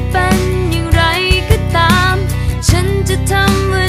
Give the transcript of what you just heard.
จะเป็นอย่างไรก็ตาม ฉันจะทำ